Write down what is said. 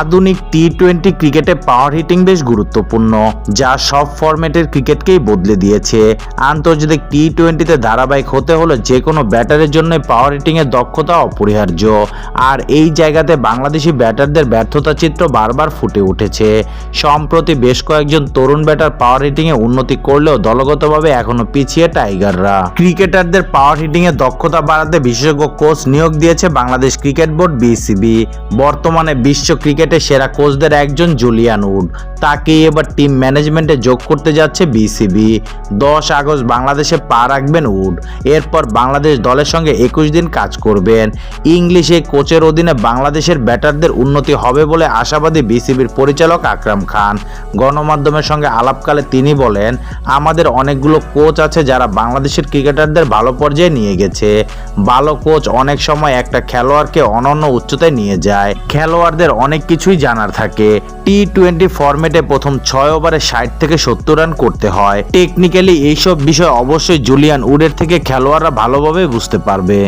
আধুনিক T twenty ক্রিকেটে পাওয়ার heating বেশ গুরুত্বপূর্ণ, যা সব ফরম্যাটের ক্রিকেটকেই বদলে দিয়েছে। আন্তর্জাতিক টি টোয়েন্টিতে ধারাবাহিক হতে হলে যে কোনো ব্যাটারের জন্য পাওয়ার হিটিংয়ের দক্ষতা অপরিহার্য। আর এই জায়গাতে বাংলাদেশি ব্যাটারদের ব্যর্থতা চিত্র বারবার ফুটে উঠেছে। সম্প্রতি বেশ কয়েকজন তরুণ ব্যাটার পাওয়ার হিটিংয়ে উন্নতি করলেও দলগতভাবে এখনও পিছিয়ে টাইগাররা। ক্রিকেটারদের পাওয়ার হিটিংয়ে দক্ষতা বাড়াতে বিশেষজ্ঞ কোচ নিয়োগ দিয়েছে বাংলাদেশ ক্রিকেট বোর্ড বিসিবি। বর্তমানে বিশ্ব ক্রিকেটে সেরা কোচদের একজন জুলিয়ান উড। তাকে এবার টিম ম্যানেজমেন্টে যোগ করতে যাচ্ছে বিসিবি। দশ আগস্ট বাংলাদেশে পা রাখবেন উড। এরপর বাংলাদেশ দলের সঙ্গে একুশ দিন কাজ করবেন। ইংলিশে কোচের অধীনে বাংলাদেশের ব্যাটারদের উন্নতি হবে বলে আশাবাদী বিসিবির পরিচালক আকরাম খান। গণমাধ্যমের সঙ্গে আলাপকালে তিনি বলেন, আমাদের অনেকগুলো কোচ আছে যারা বাংলাদেশের ক্রিকেটারদের ভালো পর্যায়ে নিয়ে গেছে। ভালো কোচ অনেক সময় একটা খেলোয়াড়কে অনন্য উচ্চতায় নিয়ে যায়। খেলোয়াড়দের অনেক কিছুই জানার থাকে। টি টোয়েন্টি ফর্মেটে প্রথম ছয় ওভারে ষাট থেকে সত্তর রান করতে হয়। টেকনিক্যালি এইসব বিষয় অবশ্যই জুলিয়ান উডের থেকে খেলোয়াড়রা ভালোভাবে বুঝতে পারবে।